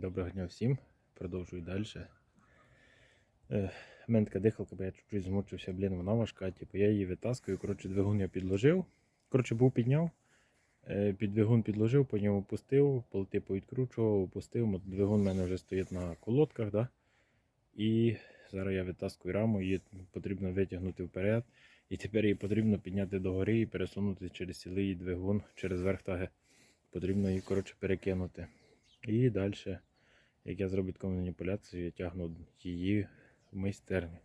Доброго дня всім. Продовжую далі. Е, в мене така дихалка, бо я чуть-чуть змучився, блін, вона важка. Типу, я її витаскую. Коротше, двигун я підложив. Коротше, був підняв. Е, під двигун підложив, по ньому опустив, полти повідкручував, опустив. Двигун у мене вже стоїть на колодках. Да? І зараз я витаскую раму, її потрібно витягнути вперед. І тепер її потрібно підняти догори і пересунути через цілий двигун, через верх таги. Потрібно її коротше, перекинути. І далі, як я зроблю таку маніпуляцію, я тягну її в майстерню.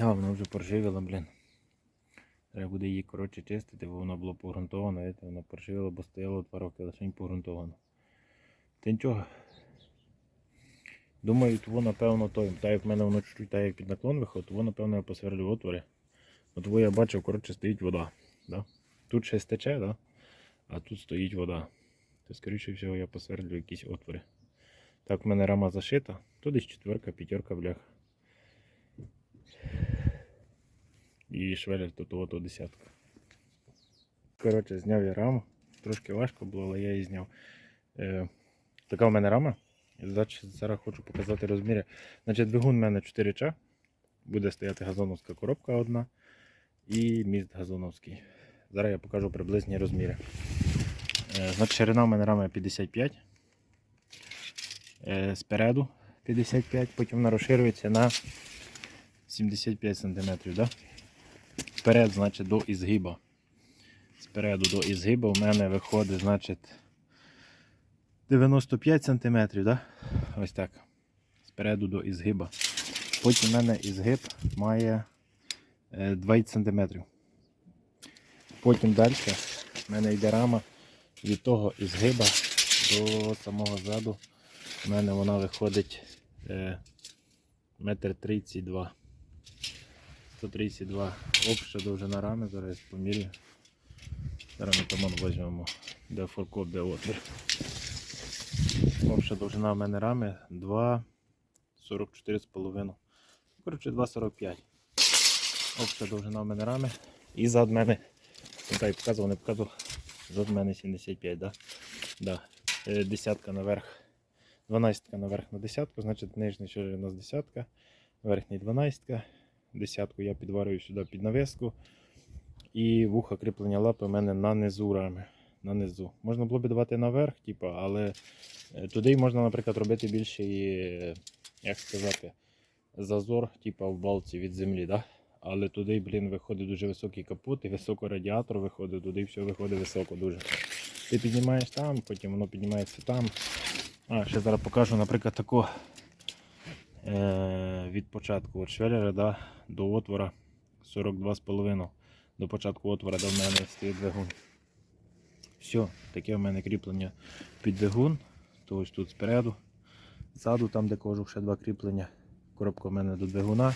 А, вона вже поржавіла, блін. Треба буде її коротше чистити, бо вона була погрунтована, видите, вона поржавіла, бо стояло 2 роки, лише не погрунтована. Та нічого. Думаю, того, напевно, той, так як в мене воно чуть-чуть так як під наклон виходить, того, напевно, я посверлю отвори. От я бачив, коротше, стоїть вода. Да? Тут щось тече, да? а тут стоїть вода то скоріше всього я посверлю якісь отвори. Так, в мене рама зашита, то десь четверка, п'ятерка бляха. І швелер то того, то десятка. Коротше, зняв я раму. Трошки важко було, але я її зняв. Е, така в мене рама. Зараз хочу показати розміри. Значить, двигун у мене 4 ч Буде стояти газоновська коробка одна і міст газоновський. Зараз я покажу приблизні розміри. Е, Значить, ширина в мене рами 55. Е, Спереду 55, потім вона розширюється на 75 см. Да? Вперед, значить, до ізгиба. Спереду до ізгиба у мене виходить, значить, 95 см. Да? Ось так. Спереду до ізгиба. Потім у мене ізгиб має е, 20 см. Потім далі в мене йде рама від того ізгиба до самого заду у мене вона виходить е, метр 32. 132 обща довжина рами, зараз я поміряю. Зараз ми томон візьмемо, де форкоп, де отвір. Обща довжина в мене рами 2,44,5. Коротше, 2,45. Обща довжина в мене рами. І зад мене, так показував, не показував. Зад мене 75, да? Да. Е, Десятка наверх. 12 наверх на десятку, значить нижній ширина у нас десятка, верхній 12. Десятку я підварюю сюди під навіску. І вуха кріплення лапи у мене на низу рами. На низу. Можна було б давати наверх, типу, але е, туди можна, наприклад, робити більший, е, як сказати, зазор, типу, в балці від землі. Да? Але туди, блін, виходить дуже високий капот і високо радіатор виходить, туди все виходить високо дуже. Ти піднімаєш там, потім воно піднімається там. А, ще зараз покажу, наприклад, таку е, від початку от швеллера да, до отвора 42,5. До початку отвора де в мене стоїть двигун. Все, таке в мене кріплення під двигун. То ось тут спереду. Ззаду, там де кожух, ще два кріплення. Коробка в мене до двигуна.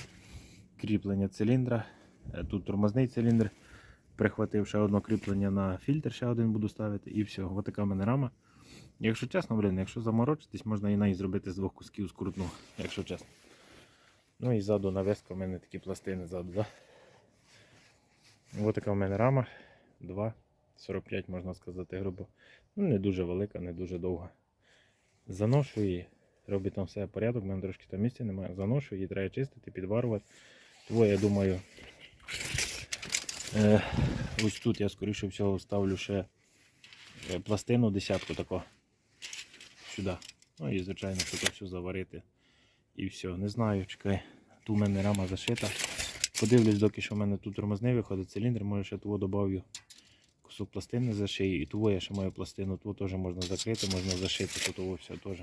Кріплення циліндра. Е, Тут тормозний циліндр. Прихватив ще одне кріплення на фільтр, ще один буду ставити. І все. Ось така в мене рама. Якщо чесно, блін, якщо заморочитись, можна і неї зробити з двох кусків скрутну, якщо чесно. Ну і ззаду навеска в мене такі пластини ззаду, да? Ось така в мене рама. 2,45 можна сказати, грубо. Ну, не дуже велика, не дуже довга. Заношу її, роблю там все порядок, в мене трошки там місця немає. Заношу її, треба чистити, підварувати. Тому я думаю, е, ось тут я скоріше всього ставлю ще е, пластину десятку таку сюди. Ну і звичайно, це все заварити. І все. Не знаю, чекай. Тут у мене рама зашита. Подивлюсь, доки що в мене тут тормозний виходить циліндр, може ще того додаю кусок пластини за шиї. І того я ще маю пластину, того теж можна закрити, можна зашити, то того все теж.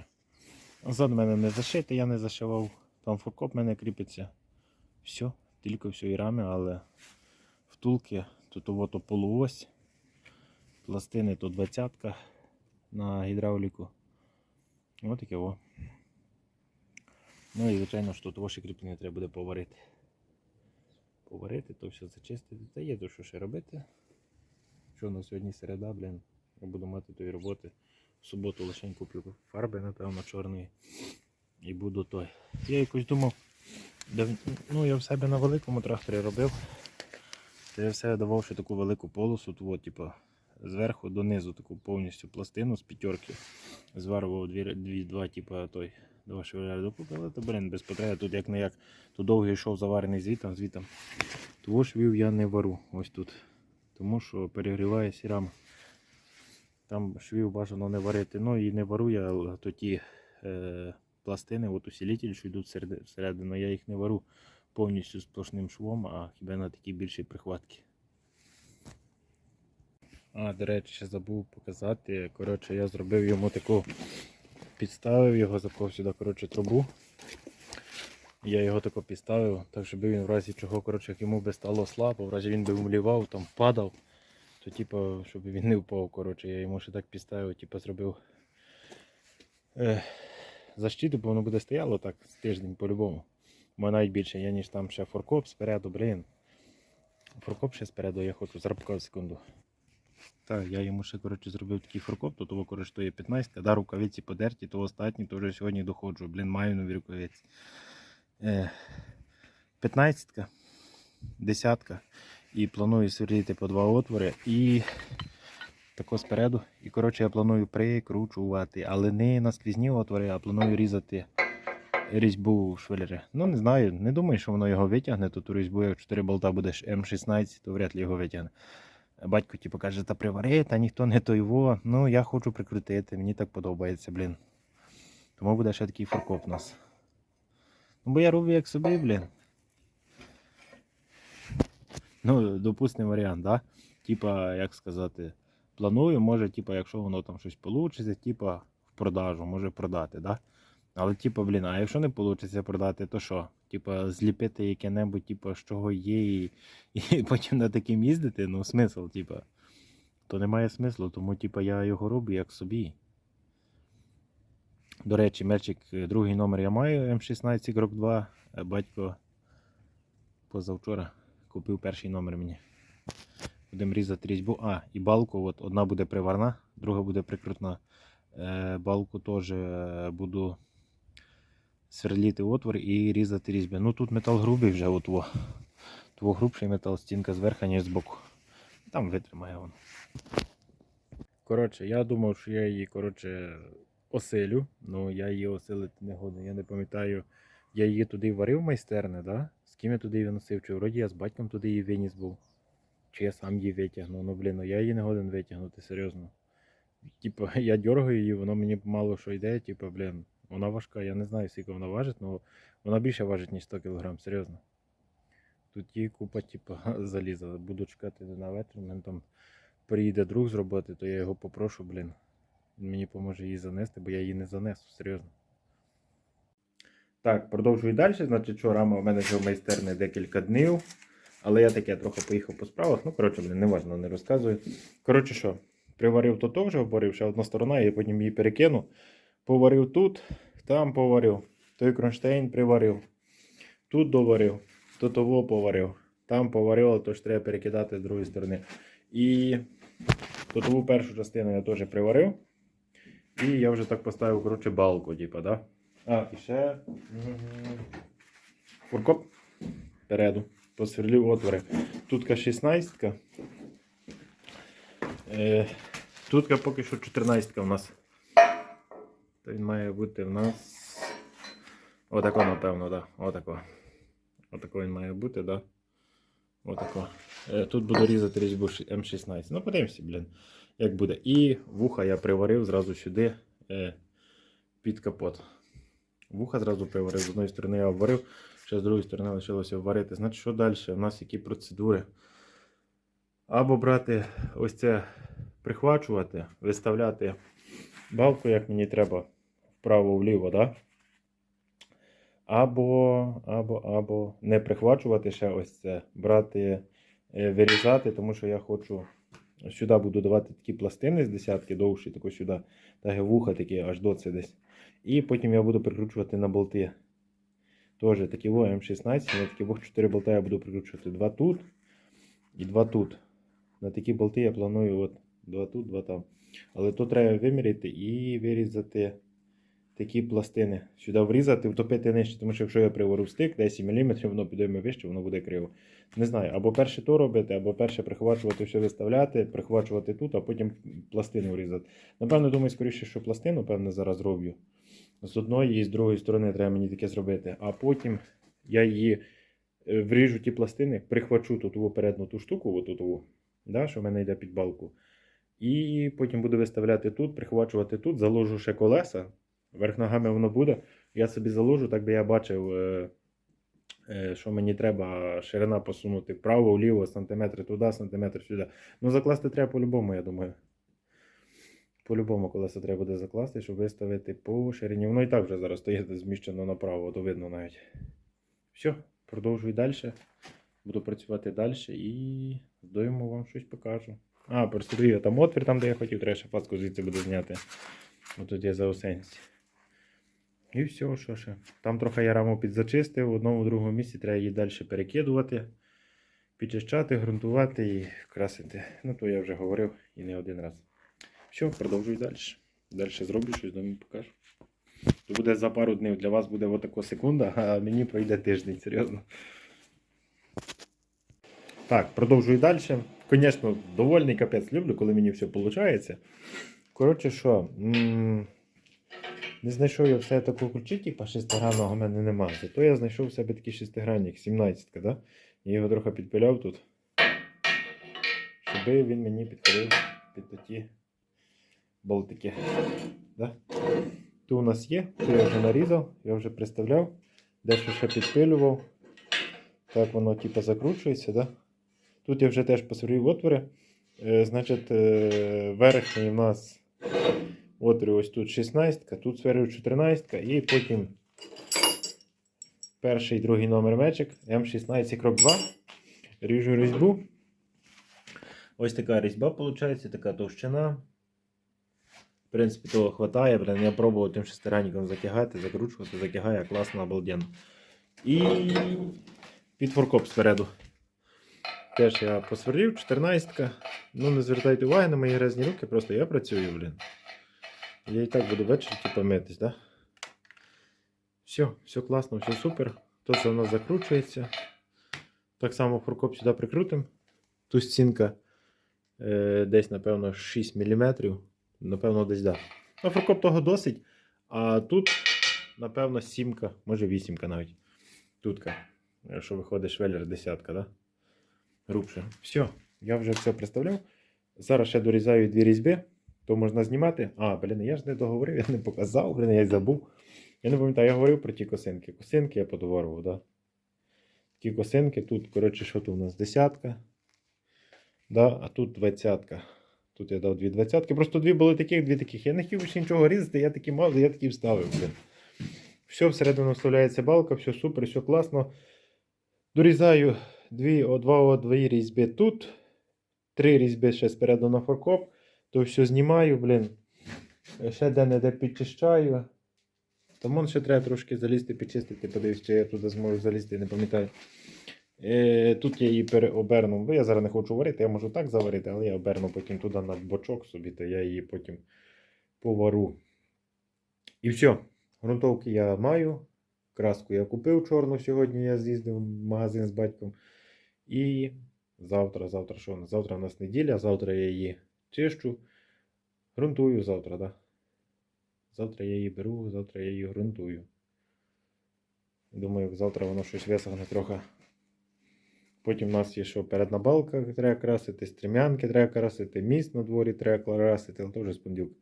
Зад мене не зашити, я не зашивав. Там фуркоп мене кріпиться. Все, тільки все і рами, але втулки, тут того то полуось. Пластини то 20 на гідравліку. Ось таке о. Ну і звичайно, що того ще кріплення треба буде поварити. Поварити, то все зачистити. Та є то що ще робити. Що на сьогодні середа, блін. Я буду мати тої роботи. В суботу лише куплю фарби, напевно, чорної. І буду той. Я якось думав, ну я в себе на великому тракторі робив. То я в себе давав ще таку велику полосу, того, типу, зверху донизу таку повністю пластину з п'ятерки. Зварував дві, дві, два, типу, той, два шевеляри докупи, але то, блін, без потреби. Тут як не як. Тут довго йшов заварений звітом, звітом. Того швів я не вару ось тут. Тому що перегріває сірама. Там швів бажано не варити. Ну і не вару я то е, пластини, от усилителі, що йдуть всередину, я їх не вару повністю сплошним швом, а хіба на такі більші прихватки. А, до речі, ще забув показати. Коротше, я зробив йому таку, підставив його, запхав сюди коротше, трубу. Я його тако підставив, так щоб він в разі чого, коротше, як йому би стало слабо, в разі він би вмлівав, там падав, то типу, щоб він не впав, коротше, я йому ще так підставив, типу, зробив е, защиту, бо воно буде стояло так з тиждень по-любому. Може навіть більше, я ніж там ще форкоп спереду, блін. Форкоп ще спереду я хочу, зараз секунду. Так, я йому ще коротше, зробив такий форкоп, то того користує 15, да, рукавиці подерті, то останні, то сьогодні доходжу. Блін, маю нові рукавиці. Е, 15, десятка. І планую сверлити по два отвори і тако спереду. І коротше я планую прикручувати, але не на скрізні отвори, а планую різати різьбу швеллери. Ну не знаю, не думаю, що воно його витягне. Тут у різьбу, як 4 болта буде М16, то вряд ли його витягне. Батько типу, каже, та привари, та ніхто не той во. Ну, я хочу прикрутити, мені так подобається, блін. Тому буде ще такий фаркоп у нас. Ну, бо я роблю як собі, блін. Ну, допустим варіант, да? Типа, як сказати, планую, може, типа, якщо воно там щось вийде, типа, в продажу, може продати, да? Але, типа, блін, а якщо не вийде продати, то що? Типа, зліпити яке-небудь, типа, з чого є, і, і потім на таким їздити, ну, смисл, типа. То немає смислу, тому, типа, я його роблю як собі. До речі, мерчик, другий номер я маю М16 Крок 2. е, Батько позавчора купив перший номер мені. Будемо різати різьбу. А, і балку. От одна буде приварна, друга буде прикрутна. Е, балку теж е, буду сверліти отвор і різати різьби. Ну тут метал грубий вже, от во. Того грубший метал, стінка зверху, ніж збоку. Там витримає воно. Коротше, я думав, що я її коротше, оселю. Ну я її оселити не годен. Я не пам'ятаю, я її туди варив майстерне, да? з ким я туди її виносив, чи вроді я з батьком туди її виніс був. Чи я сам її витягнув. Ну блін, ну я її не годен витягнути, серйозно. Типа, я дергаю її, воно мені мало що йде, типа, блін, вона важка, я не знаю, скільки вона важить, але вона більше важить, ніж 100 кг, серйозно. Тут є купа, типа, заліза. Буду чекати на вечір, мене там приїде друг з роботи, то я його попрошу, блін. Він мені поможе її занести, бо я її не занесу, серйозно. Так, продовжую далі. Значить, що рама в мене вже в майстерні декілька днів. Але я таке трохи поїхав по справах. Ну, коротше, не важно, не розказую. Коротше, що, приварив то теж, обварив ще одна сторона, я потім її перекину. Поварив тут, там поварив. Той кронштейн приварив. Тут доварив, тут того поварив. Там поварив, але то ж треба перекидати з другої сторони. І тотову першу частину я теж приварив. І я вже так поставив, коротше, балку, типа, да? А, і ще фуркоп переду. Посверлив отвори. Тут 16. Е, тут поки що 14 у нас. То він має бути в нас. Отако, напевно. Да. Отако. Отако він має бути, да? Отако. Е, Тут буду різати різьбу М16. Ну, подивимося, блін, як буде. І вуха я приварив зразу сюди е, під капот. Вуха зразу приварив. З одної сторони я обварив, ще з другої сторони лишилося варити. Значить, що далі? У нас які процедури? Або брати ось це, прихвачувати, виставляти балку, як мені треба, вправо-вліво, да? Або, або, або не прихвачувати ще ось це, брати, е, вирізати, тому що я хочу. Сюди буду давати такі пластини з десятки довші, тако сюди, так і вуха такі аж до це десь. І потім я буду прикручувати на болти. Теж такі во М16, на такі во 4 болта я буду прикручувати. Два тут і два тут. На такі болти я планую от, два тут, два там. Але то треба виміряти і вирізати такі пластини сюди врізати, втопити нижче, тому що якщо я привару стик 10 мм, воно підійме вище, воно буде криво. Не знаю, або перше то робити, або перше прихвачувати, все виставляти, прихвачувати тут, а потім пластину врізати. Напевно, думаю, скоріше, що пластину, певне, зараз роблю. З одної і з другої сторони треба мені таке зробити. А потім я її е, вріжу ті пластини, прихвачу тут ту передну ту штуку, оту, да, що в мене йде під балку. І потім буду виставляти тут, прихвачувати тут, заложу ще колеса. Верх ногами воно буде. Я собі заложу, так би я бачив, е, е, що мені треба ширина посунути вправо, вліво, сантиметри туди, сантиметр сюди. Ну, закласти треба по-любому, я думаю. По-любому колеса треба буде закласти, щоб виставити по ширині. Воно і так вже зараз стоїть зміщено направо, то видно навіть. Все, продовжую далі. Буду працювати далі і здоємо вам щось покажу. А, просто я там отвір, там, де я хотів, треба ще фаску звідси буде зняти. Отут є заосенці. І все, що ще. Там трохи я раму підзачистив, в одному другому місці треба її далі перекидувати, підчищати, ґрунтувати і красити. Ну, то я вже говорив і не один раз. Все, продовжую далі. Далі зроблю щось, думаю, покажу. То буде за пару днів. Для вас буде отако секунда, а мені пройде тиждень, серйозно. Так, продовжую далі. Звісно, довольний капець люблю, коли мені все виходить. Коротше, що, не знайшов я все такого ключі, типа шестигранного в мене немає. Зато я знайшов в себе такий шестигранник, 17 да? Я його трохи підпиляв тут. Щоб він мені підходив під ті болтики. Да? Тут у нас є, це я вже нарізав, я вже представляв, дещо ще підпилював. Так воно типу закручується, да? Тут я вже теж посварив отвори. Е, значить, е, верхній у нас отвір ось тут 16, тут сверлив 14 і потім перший і другий номер мечик М16 крок 2. Ріжу різьбу. Ось така різьба виходить, така товщина. В принципі, того хватає, блин, я пробував тим шестиранником затягати, закручувати, затягає класно, обалденно. І під форкоп спереду. Теж я посверлив, 14 Ну, не звертайте уваги на мої грязні руки, просто я працюю, блін. Я і так буду ввечері типу, митись, да? Все, все класно, все супер. Тут це у нас закручується. Так само фуркоп сюди прикрутимо. Тут стінка е, десь, напевно, 6 мм. Напевно, десь да. Ну, фуркоп того досить. А тут, напевно, 7, може 8 навіть. Тутка. Що виходить швеллер десятка, да? Грубше. Все, я вже все представляв. Зараз ще дорізаю дві різьби, то можна знімати. А, блін, я ж не договорив, я не показав, блін, я й забув. Я не пам'ятаю, я говорив про ті косинки. Косинки я подоворював, да? Ті косинки, тут, коротше, що тут у нас десятка. Да? А тут двадцятка. Тут я дав дві двадцятки. Просто дві були таких, дві таких. Я не хотів більше нічого різати, я такі мав, я такі вставив. Блін. Все, всередину вставляється балка, все супер, все класно. Дорізаю дві, о, два о, дві різьби тут. Три різьби ще спереду на форкоп. То все знімаю, блін. Ще де-не-де підчищаю. Тому ще треба трошки залізти, підчистити, подивись, чи я туди зможу залізти, не пам'ятаю. Е, тут я її переоберну. Бо я зараз не хочу варити, я можу так заварити, але я оберну потім туди на бочок собі, то я її потім повару. І все. Грунтовки я маю. Краску я купив чорну сьогодні. Я з'їздив в магазин з батьком. І завтра, завтра що? у нас? Завтра у нас неділя, завтра я її чищу. Грунтую завтра? Да? Завтра я її беру, завтра я її ґрунтую. Думаю, завтра воно щось висохне трохи. Потім у нас є що передна балка треба красити, стрімянки треба красити, міст на дворі треба красити, але то вже з понеділка.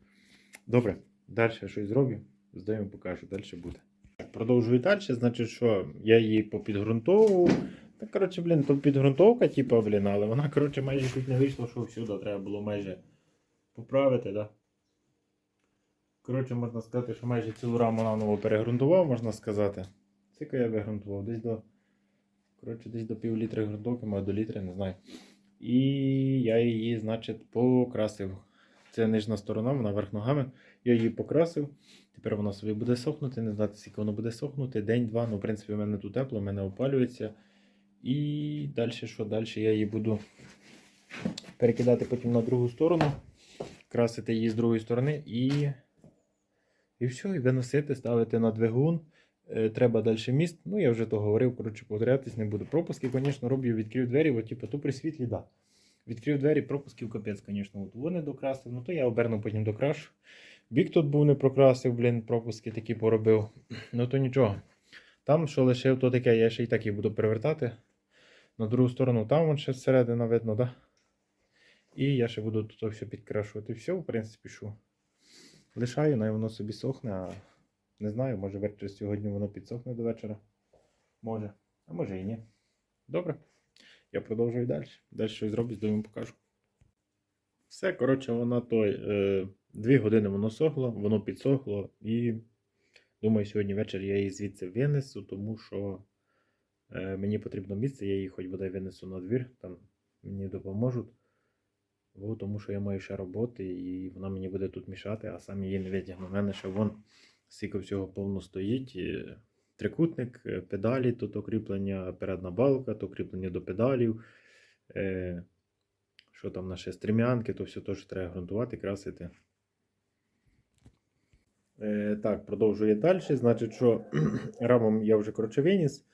Добре, далі щось зроблю, здаємо, покажу, далі буде. Продовжую далі, значить, що я її попідґрунтовував. Та, коротше, блін, то підґрунтовка, типу, блін, але вона, коротше, майже тут не вийшло, що всюди треба було майже поправити, да? Коротше, можна сказати, що майже цілу раму наново перегрунтував, можна сказати. Скільки я вигрунтував? Десь до. Коротше, десь до пів літри грунтовки, може до літри, не знаю. І я її, значить, покрасив. Це нижня сторона, вона верх ногами. Я її покрасив. Тепер вона собі буде сохнути. Не знати, скільки воно буде сохнути. День-два. Ну, в принципі, в мене тут тепло, в мене опалюється. І далі, що далі я її буду перекидати потім на другу сторону, красити її з другої сторони і І все, і виносити, ставити на двигун. Е, Треба далі міст. Ну, я вже то говорив, коротше, повторятись не буду. Пропуски, звісно, роблю, відкрив двері, от, типу, то при світлі, да. Відкрив двері, пропусків капець, звісно. От вони докрасив, ну то я оберну потім докрашу. Бік тут був не прокрасив, блін, пропуски такі поробив. Ну то нічого. Там, що лишив, то таке, я ще й так і буду перевертати. На другу сторону, там ще зсередина видно, да? І я ще буду тут все підкрашувати. Все, в принципі, що. Лишаю, най воно собі сохне, а не знаю, може ввечері сьогодні воно підсохне до вечора. Може. А може і ні. Добре. Я продовжую далі. Далі щось зроблю, думаю, покажу. Все, коротше, воно той. Е, дві години воно сохло, воно підсохло і думаю, сьогодні ввечері я її звідси винесу, тому що е, мені потрібно місце, я її хоч бодай винесу на двір, там мені допоможуть. Бо, тому що я маю ще роботи, і вона мені буде тут мішати, а сам її не витягну. У мене ще вон стільки всього повно стоїть. Трикутник, е, педалі, тут окріплення, передна балка, то кріплення до педалів. Е, що там наші стрімянки, то все теж треба ґрунтувати, красити. Е, так, продовжує далі. Значить, що рамом я вже коротше виніс.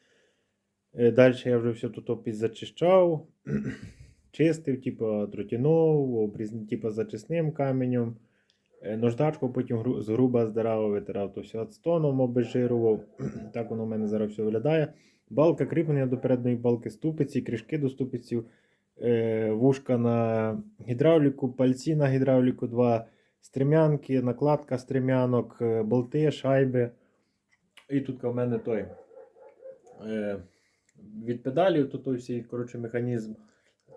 Е, далі я вже все тут підзачищав, чистив, типу, тротінов, типу, зачисним каменем. Е, Наждачку потім з груба здирав, витирав то все ацетоном, обезжирував. так воно в мене зараз все виглядає. Балка кріплення до передньої балки ступиці, кришки до ступиців, е, вушка на гідравліку, пальці на гідравліку, два стрімянки, накладка стрімянок, е, болти, шайби. І тут в мене той від педалів, то той всій, коротше, механізм.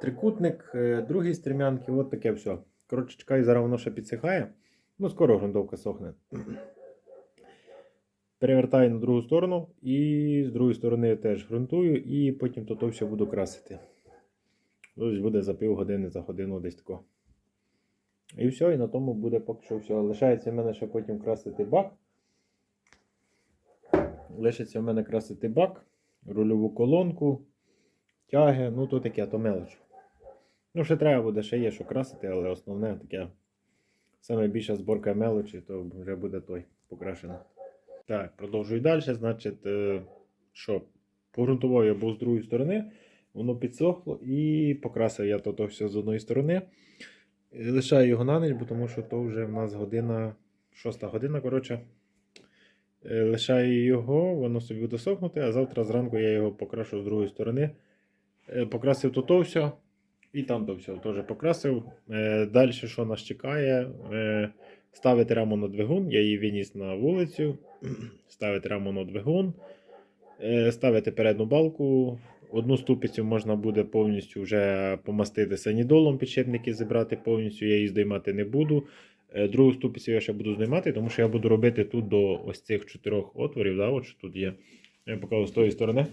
Трикутник, другі стрімянки, от таке все. Коротше, чекаю, зараз воно ще підсихає. Ну, скоро грунтовка сохне. Перевертаю на другу сторону і з другої сторони теж грунтую, і потім то, то все буду красити. Ось буде за пів години, за годину десь тако. І все, і на тому буде поки що все. Лишається в мене ще потім красити бак. Лишиться в мене красити бак, рульову колонку, тяги, ну то таке, то мелоч. Ну, ще треба буде, ще є що красити, але основне таке. Саме більша зборка мелочі, то вже буде той покрашено. Так, продовжую далі. Значить, е, що, погрунтував я був з другої сторони, воно підсохло і покрасив я то, то все з одної сторони. Е, Лишаю його на ніч, бо тому що то вже в нас година, шоста година, коротше. Е, Лишаю його, воно собі буде сохнути, а завтра зранку я його покрашу з другої сторони. Покрасив то, то все. І там то все теж покрасив. Е, Далі, що нас чекає? Е, ставити раму на двигун. Я її виніс на вулицю. Ставити раму на двигун. Е, ставити передню балку. Одну ступицю можна буде повністю вже помастити санідолом, підшипники зібрати повністю. Я її здіймати не буду. Другу ступицю я ще буду знімати, тому що я буду робити тут до ось цих чотирьох отворів. Да, от що тут є. Я покажу з тої сторони.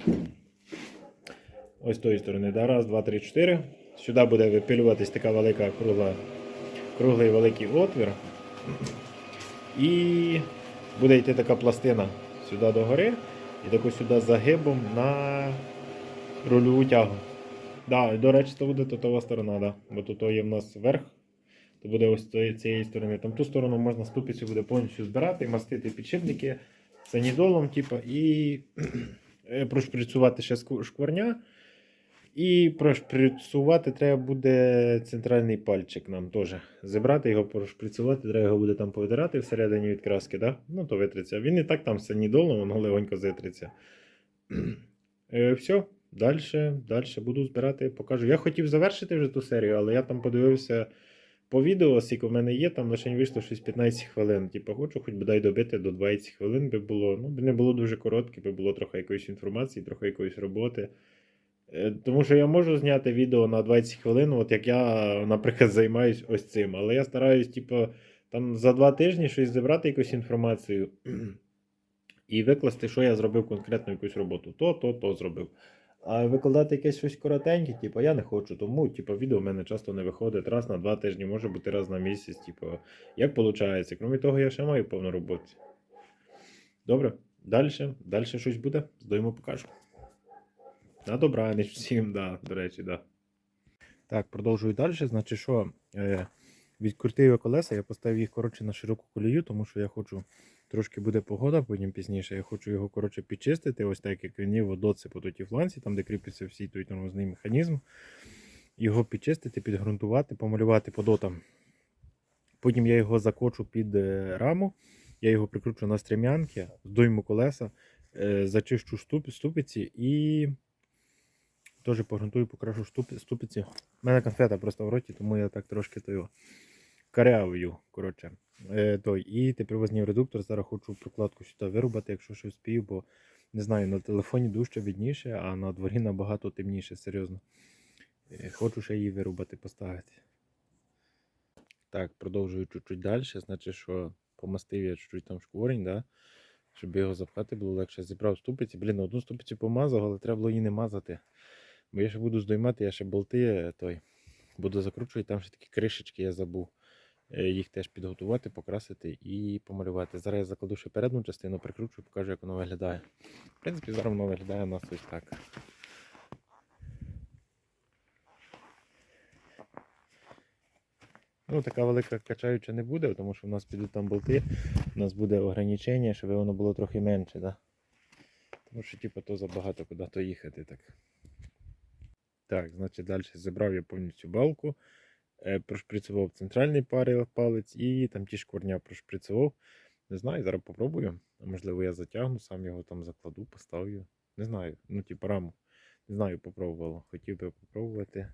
Ось з тої сторони. Да, раз, два, три, чотири. Сюди буде випилюватись така велика кругла, круглий великий отвір. І буде йти така пластина сюди до гори і таку сюди загибом на рульову тягу. Да, до речі, то буде тотова сторона, да. бо тут є в нас верх, то буде ось цієї сторони. Там ту сторону можна ступицю буде повністю збирати, мастити підшипники санідолом, типу, і е, прошприцювати ще шкварня. І прошприцювати треба буде центральний пальчик нам теж. Зібрати його, прошприцювати, треба його буде там повитирати всередині від краски, да? ну то витриться. Він і так там санідолом, воно легонько зитриться. Все, далі, далі буду збирати, покажу. Я хотів завершити вже ту серію, але я там подивився по відео, скільки в мене є, там лише вийшло щось 15 хвилин. Типу, хочу хоч бодай добити до 20 хвилин би було. Ну, би не було дуже коротке, би було трохи якоїсь інформації, трохи якоїсь роботи. Е, Тому що я можу зняти відео на 20 хвилин, от як я, наприклад, займаюсь ось цим. Але я стараюсь, типу, там за два тижні щось зібрати якусь інформацію і викласти, що я зробив конкретно якусь роботу. То, то, то зробив. А викладати якесь щось коротеньке, типу, я не хочу, тому типу, відео в мене часто не виходить раз на два тижні, може бути раз на місяць. Типу, як виходить? Крім того, я ще маю повну роботу. Добре, далі, далі щось буде, здоймо покажу. На добраніч всім, да, до речі, да. Так, продовжую далі. Значить, що е, Відкрутив я колеса, я поставив їх коротше на широку колію, тому що я хочу. Трошки буде погода, потім пізніше. Я хочу його коротше підчистити, ось так як він є в одоцепу до ті фланці, там де кріпиться всій той тормозний механізм. Його підчистити, підґрунтувати, помалювати по дотам. Потім я його закочу під е, раму, я його прикручу на стрім'янки, здойму колеса, е, зачищу ступ, ступиці і теж погрунтую, покрашу ступиці. У мене конфета просто в роті, тому я так трошки то його. Коротше. Е, той. І тепер возьмів редуктор. Зараз хочу прокладку сюди вирубати, якщо щось спів, бо не знаю, на телефоні дужче відніше, а на дворі набагато темніше, серйозно. Е, Хочу ще її вирубати, поставити. Так, продовжую чуть-чуть далі. Значить, що помастив я чуть-чуть там шкворень, да? щоб його запхати було легше. Зібрав ступиці. Блін, одну ступицю помазав, але треба було її не мазати. Бо я ще буду здоймати, я ще болти е, той. Буду закручувати, там ще такі кришечки я забув. Е, Їх теж підготувати, покрасити і помалювати. Зараз я закладу ще передню частину, прикручу, покажу, як воно виглядає. В принципі, зараз воно виглядає у нас ось так. Ну, така велика качаюча не буде, тому що в нас підуть там болти, у нас буде ограничення, щоб воно було трохи менше, да? Тому що, типу, то забагато куди то їхати. Так, так значить, далі зібрав я повністю балку, е, прошприцював центральний палець і там ті шкварня прошприцював. Не знаю, зараз попробую. Можливо, я затягну, сам його там закладу, поставлю. Не знаю, ну, типу, раму. Не знаю, попробував. Хотів би попробувати.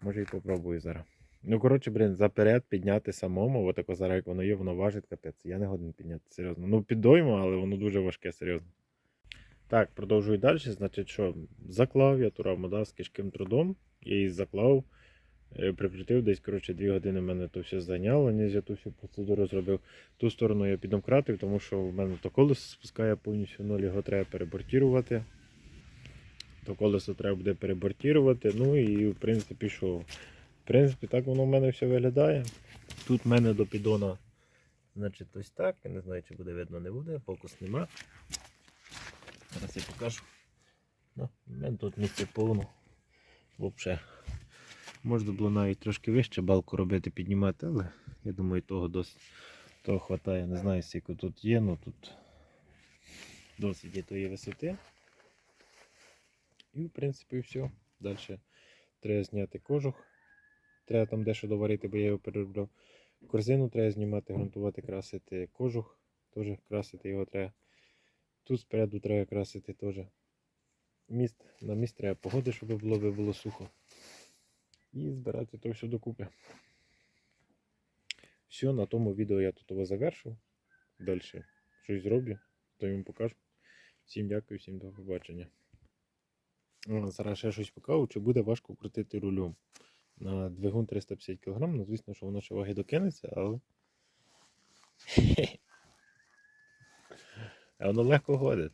Може і попробую зараз. Ну, коротше, блін, заперед підняти самому, отако зараз як воно є, воно важить капець. Я не годен підняти, серйозно. Ну, підойму, але воно дуже важке, серйозно. Так, продовжую далі. Значить, що заклав я ту раму з кишким трудом. Я її заклав, е, прикрутив десь, коротше, 2 години мене то все зайняло, ніж я ту всю процедуру зробив. Ту сторону я підомкратив, тому що в мене то колесо спускає повністю в його треба перебортірувати. То колесо треба буде перебортірувати. Ну і в принципі, що. В принципі, так воно в мене все виглядає. Тут в мене до піддона, значить, ось так. Я не знаю, чи буде видно, не буде, фокус нема. Зараз я покажу. Ну, в мене тут місце повно. Взагалі. Можна було навіть трошки вище балку робити, піднімати, але я думаю, того досить того хватає. Не знаю, скільки тут є, але тут досить є тої висоти. І в принципі все. Далі треба зняти кожух. Треба там дещо доварити, бо я його переробляв. Корзину треба знімати, грунтувати, красити кожух, теж красити його треба. Тут спереду треба красити теж. Міст, на міст треба погоди, щоб було, би було сухо. І збирати то все докупи. Все, на тому відео я тут його завершу. Далі щось зроблю, то йому покажу. Всім дякую, всім до побачення. Зараз ще щось покажу, чи буде важко крутити рулем на двигун 350 кг. Ну, звісно, що воно ще ваги докинеться, але. А воно легко ходить.